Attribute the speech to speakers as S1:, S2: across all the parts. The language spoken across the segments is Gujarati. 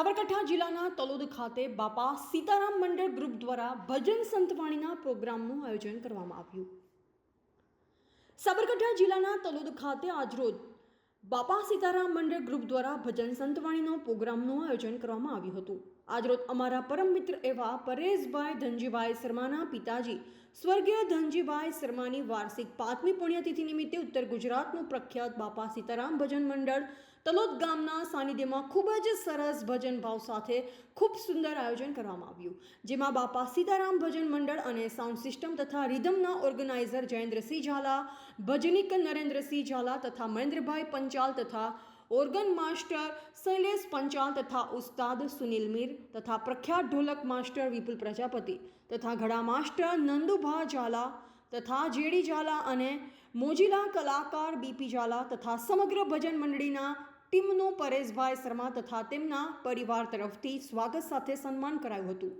S1: સાબરકાંઠા જિલ્લાના તલોદ ખાતે બાપા સીતારામ મંડળ ગ્રુપ દ્વારા ભજન સંતવાણીના પ્રોગ્રામનું આયોજન કરવામાં આવ્યું. સાબરકાંઠા જિલ્લાના તલોદ ખાતે આજરોજ બાપા સીતારામ મંડળ ગ્રુપ દ્વારા ભજન સંતવાણીનો પ્રોગ્રામનું આયોજન કરવામાં આવ્યું હતું. આજરોજ અમારા પરમ મિત્ર એવા પરેશભાઈ ધનજીભાઈ શર્માના પિતાજી, સ્વર્ગીય ધનજીભાઈ શર્માની વાર્ષિક પાંચમી પુણ્યતિથિ નિમિત્તે ઉત્તર ગુજરાતનું પ્રખ્યાત બાપા સીતારામ ભજન મંડળ, તલોદ ગામના સાનિધ્યમાં ખૂબ જ સરસ ભજન ભાવ સાથે ખૂબ સુંદર આયોજન કરવામાં આવ્યું. જેમાં બાપા સીતારામ ભજન મંડળ અને સાઉન્ડ સિસ્ટમ તથા રિધમના ઓર્ગેનાઇઝર જયેન્દ્રસિંહ ઝાલા, ભજનિક નરેન્દ્રસિંહ ઝાલા તથા મહેન્દ્રભાઈ પંચાલ તથા ઓર્ગન માસ્ટર શૈલેષ પંચાલ તથા ઉસ્તાદ સુનિલ મીર તથા પ્રખ્યાત ઢોલક માસ્ટર વિપુલ પ્રજાપતિ તથા ઘડા માસ્ટર નંદુભા ઝાલા તથા જેડી ઝાલા અને મોજીલા કલાકાર બીપી ઝાલા તથા સમગ્ર ભજન મંડળીના ટીમનું પરેશભાઈ શર્મા તથા તેમના પરિવાર તરફથી સ્વાગત સાથે સન્માન કરાયું હતું.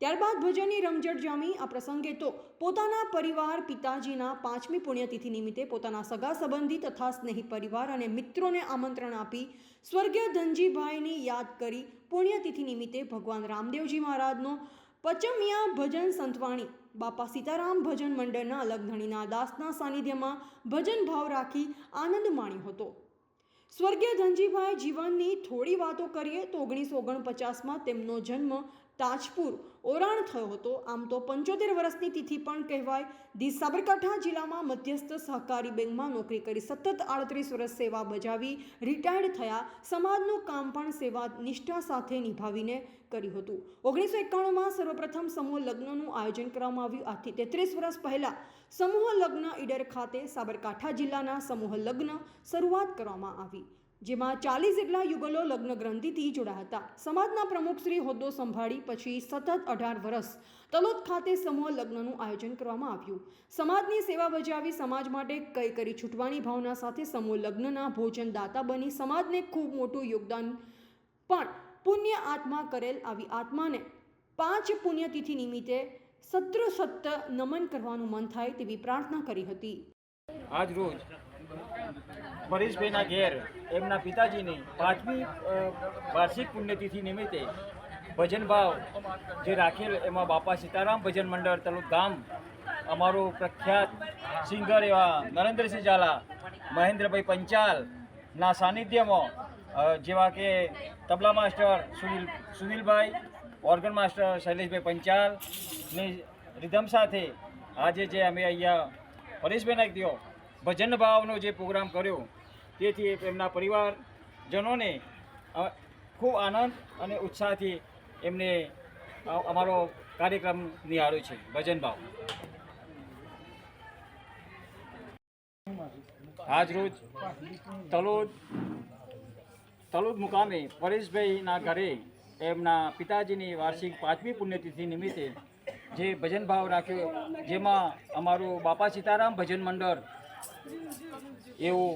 S1: ત્યારબાદ ભજનની રમઝટ જામી આ પ્રસંગે તો પોતાના પરિવાર, પિતાજીના પાંચમી પુણ્યતિથિ નિમિત્તે પોતાના સગા સંબંધી તથા સ્નેહી પરિવાર અને મિત્રોને આમંત્રણ આપી સ્વર્ગીય ધનજીભાઈની યાદ કરી પુણ્યતિથિ નિમિત્તે ભગવાન રામદેવજી મહારાજનો પચમિયા ભજન સંતવાણી, બાપા સીતારામ ભજન મંડળના લગ્નણીના દાસના સાનિધ્યમાં ભજન ભાવ રાખી આનંદ માણ્યો હતો. સ્વર્ગીય ધનજીભાઈ જીવનની થોડી વાતો કરીએ તો ઓગણીસો ઓગણપચાસમાં તેમનો જન્મ તાજપુર ઓરાણ થયો હતો. આમ તો પંચોતેર વર્ષની તિથિ પણ કહેવાય. ધી સાબરકાંઠા જિલ્લામાં મધ્યસ્થ સહકારી બેંકમાં નોકરી કરી સતત આડત્રીસ વર્ષ સેવા બજાવી રિટાયર્ડ થયા. સમાજનું કામ પણ સેવા નિષ્ઠા સાથે નિભાવીને કર્યું હતું. ઓગણીસો એકાણુંમાં સર્વપ્રથમ સમૂહ લગ્નનું આયોજન કરવામાં આવ્યું. આથી તેત્રીસ વર્ષ પહેલાં સમૂહ લગ્ન ઈડર ખાતે સાબરકાંઠા જિલ્લાના સમૂહ લગ્ન શરૂઆત કરવામાં આવી. જેમાં ચાલીસ જેટલા યુગલો લગ્ન ગ્રંથિથી જોડાયા હતા. સમાજના પ્રમુખ શ્રી હોદ્દો સંભાળી પછી સતત અઢાર વર્ષ તલોદ ખાતે સમૂહ લગ્નનું આયોજન કરવામાં આવ્યું. સમાજની સેવા બજાવી સમાજ માટે કઈ કરી છૂટવાની ભાવના સાથે સમૂહ લગ્નના ભોજન દાતા બની. સમાજને ખૂબ મોટું યોગદાન પણ પુણ્ય આત્મા કરેલ આવી આત્માને પાંચ પુણ્યતિથિ નિમિત્તે સત્ર સત્ત નમન કરવાનું મન થાય તેવી પ્રાર્થના કરી હતી.
S2: આજ રોજ પરેશભાઈના ઘેર એમના પિતાજીની પાંચમી વાર્ષિક પુણ્યતિથિ નિમિત્તે ભજન ભાવ જે રાખેલ એમાં બાપા સીતારામ ભજન મંડળ તલુક ગામ, અમારો પ્રખ્યાત સિંગર એવા નરેન્દ્રસિંહ ઝાલા, મહેન્દ્રભાઈ પંચાલના સાનિધ્યમાં જેવા કે tabla master Sunil, Sunilbhai, organ master Shaileshbhai પંચાલની rhythm સાથે આજે જે અમે અહીંયા પરેશભાઈના ત્યો ભજન ભાવનો જે પ્રોગ્રામ કર્યો તેથી એમના પરિવારજનોને ખૂબ આનંદ અને ઉત્સાહથી એમને અમારો કાર્યક્રમ નિહાળ્યો છે. ભજન ભાવ. આજરોજ તલોદ તલોદ મુકામે પરેશભાઈના ઘરે એમના પિતાજીની વાર્ષિક પાંચમી પુણ્યતિથિ નિમિત્તે જે ભજન ભાવ રાખ્યો, જેમાં અમારું બાપા સીતારામ ભજન મંડળ એવું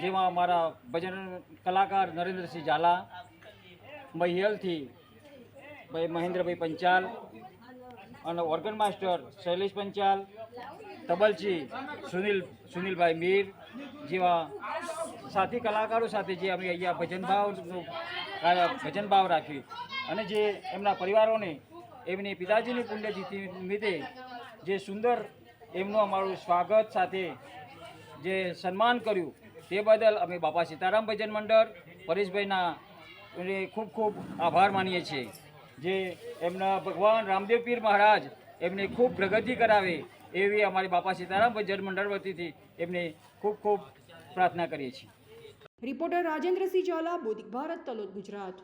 S2: જેમાં અમારા ભજન કલાકાર નરેન્દ્રસિંહ ઝાલા, મહિયલથી ભાઈ મહેન્દ્રભાઈ પંચાલ અને ઓર્ગન માસ્ટર શૈલેષ પંચાલ, તબલજી સુનિલ, સુનિલભાઈ મીર જેવા સાથી કલાકારો સાથે જે અમે અહીંયા ભજન ભજનભાવ કાર્ય ભજન અને જે એમના પરિવારોને, એમની પિતાજીની પુણ્યતિથિ નિમિત્તે જે સુંદર એમનું અમારું સ્વાગત સાથે જે સન્માન કર્યું તે બદલ અમે બાપા સીતારામ ભજન મંડળ, પરેશભાઈના એને ખૂબ ખૂબ આભાર માનીએ છીએ. જે એમના ભગવાન રામદેવ પીર મહારાજ એમને ખૂબ પ્રગતિ કરાવે એવી અમારી બાપા સીતારામ ભજન મંડળ વતીથી એમને ખૂબ ખૂબ પ્રાર્થના કરીએ છીએ.
S1: રિપોર્ટર રાજેન્દ્રસિંહ ઝાલા, બોધિક ભારત, તલોદ ગુજરાત.